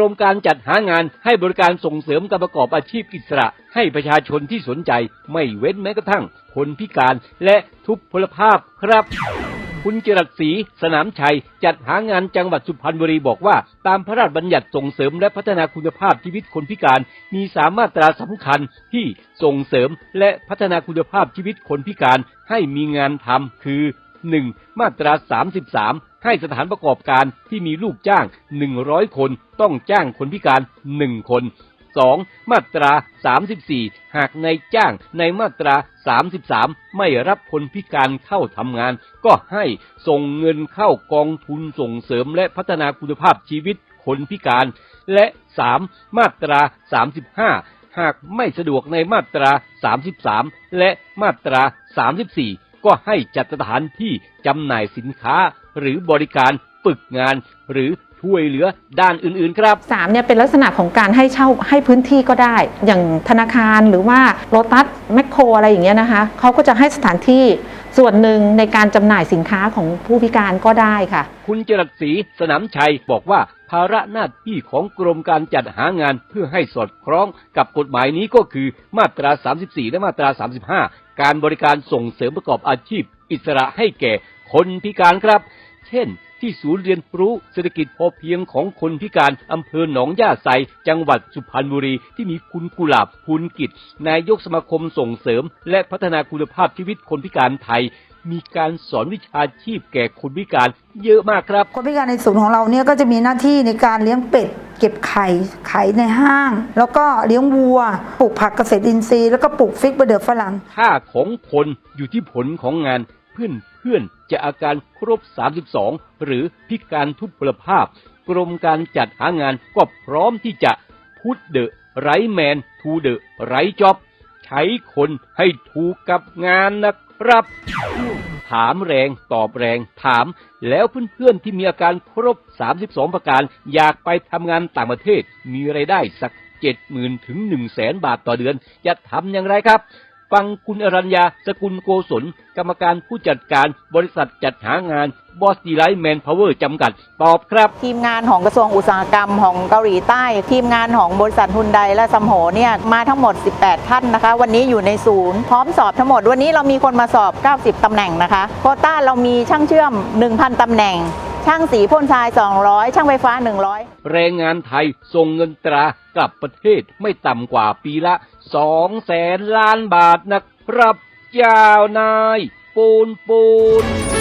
รมการจัดหางานให้บริการส่งเสริมการประกอบอาชีพอิสระ ให้ประชาชนที่สนใจไม่เว้นแม้กระทั่งคนพิการและทุพพลภาพครับคุณจรัสศรีสนามชัย จัดหางานจังหวัดสุพรรณบุรีบอกว่า ตามพระราชบัญญัติส่งเสริมและพัฒนาคุณภาพชีวิตคนพิการ มีสามมาตราสำคัญที่ส่งเสริมและพัฒนาคุณภาพชีวิตคนพิการให้มีงานทำคือ 1. มาตรา 33 ให้สถานประกอบการที่มีลูกจ้าง 100 คนต้องจ้างคนพิการ 1 คน 2. มาตรา 34 หากนายจ้างในมาตรา 33 ไม่รับคนพิการเข้าทำงาน ก็ให้ส่งเงินเข้ากองทุนส่งเสริมและพัฒนาคุณภาพชีวิตคนพิการ และ 3. มาตรา 35 หากไม่สะดวกในมาตรา 33 และมาตรา 34 ก็ให้จัดสถานที่จำหน่ายสินค้าหรือบริการฝึกงาน หรือช่วยเหลือด้านอื่นๆครับสามเนี่ยเป็นลักษณะของการให้เช่าให้พื้นที่ก็ได้ อย่างธนาคารหรือว่าโ o ตัสแมคโครอะไรอย่างเงี้ยนะคะเขาก็จะให้สถานที่ส่วนหนึ่งในการจำหน่ายสินค้าของผู้พิการก็ได้ค่ะ คุณจรัสศรีสนามชัยบอกว่าภาระหน้าที่ของกรมการจัดหางานเพื่อให้สอดคล้องกับกฎหมายนี้ก็คือมาตรา 34 และมาตรา 35 การบริการส่งเสริมประกอบอาชีพ อิสระให้แก่คนพิการครับ เช่น ที่ศูนย์เรียนรู้เศรษฐกิจพอเพียงของคนพิการอำเภอหนองย่าไซจังหวัดสุพรรณบุรี ที่มีคุณกุหลาบพูนกิจ นายกสมาคมส่งเสริม และพัฒนาคุณภาพชีวิตคนพิการไทย มีการสอนวิชาชีพแก่คนพิการเยอะมากครับ คนพิการในศูนย์ของเราเนี่ยก็จะมีหน้าที่ในการเลี้ยงเป็ด เก็บไข่ขายในห้าง แล้วก็เลี้ยงวัว ปลูกผักเกษตรอินทรีย์ แล้วก็ปลูกฟิกบอร์เดอฝรั่ง ค่าของคนอยู่ที่ผลของงานเพื่อนเพื่อนจะอาการครบ 32 หรือพิการทุพพลภาพ กรมการจัดหางานก็พร้อมที่จะพุดเดอะไรแมนทูเดอะไรจ็อบใช้คนให้ถูกกับงานนะครับ ถามแรงตอบแรงถาม แล้วเพื่อนๆที่มีอาการครบ 32 ประการ อยากไปทำงานต่างประเทศ มีไรายได้สัก70,000ถึง1 0 0 0 0แสนบาทต่อเดือน จะทำอย่างไรครับฟังคุณอรัญญาสกุลโกศล กรรมการผู้จัดการบริษัทจัดหางาน บอสดีไลท์แมนพาวเวอร์จำกัด ตอบครับ ทีมงานของกระทรวงอุตสาหกรรมของเกาหลีใต้ ทีมงานของบริษัทฮุนไดและซัมโหเนี่ยมาทั้งหมด 18 ท่านนะคะ วันนี้อยู่ในศูนย์ พร้อมสอบทั้งหมด วันนี้เรามีคนมาสอบ 90 ตำแหน่งนะคะ โควต้าเรามีช่างเชื่อม 1,000 ตำแหน่ง ช่างสีพ่นทราย 200 ช่างไฟฟ้า 100 แรงงานไทยส่งเงินตรากลับประเทศไม่ต่ำกว่าปีละ2แสนล้านบาทนะครับยาวนาย ปูนปูน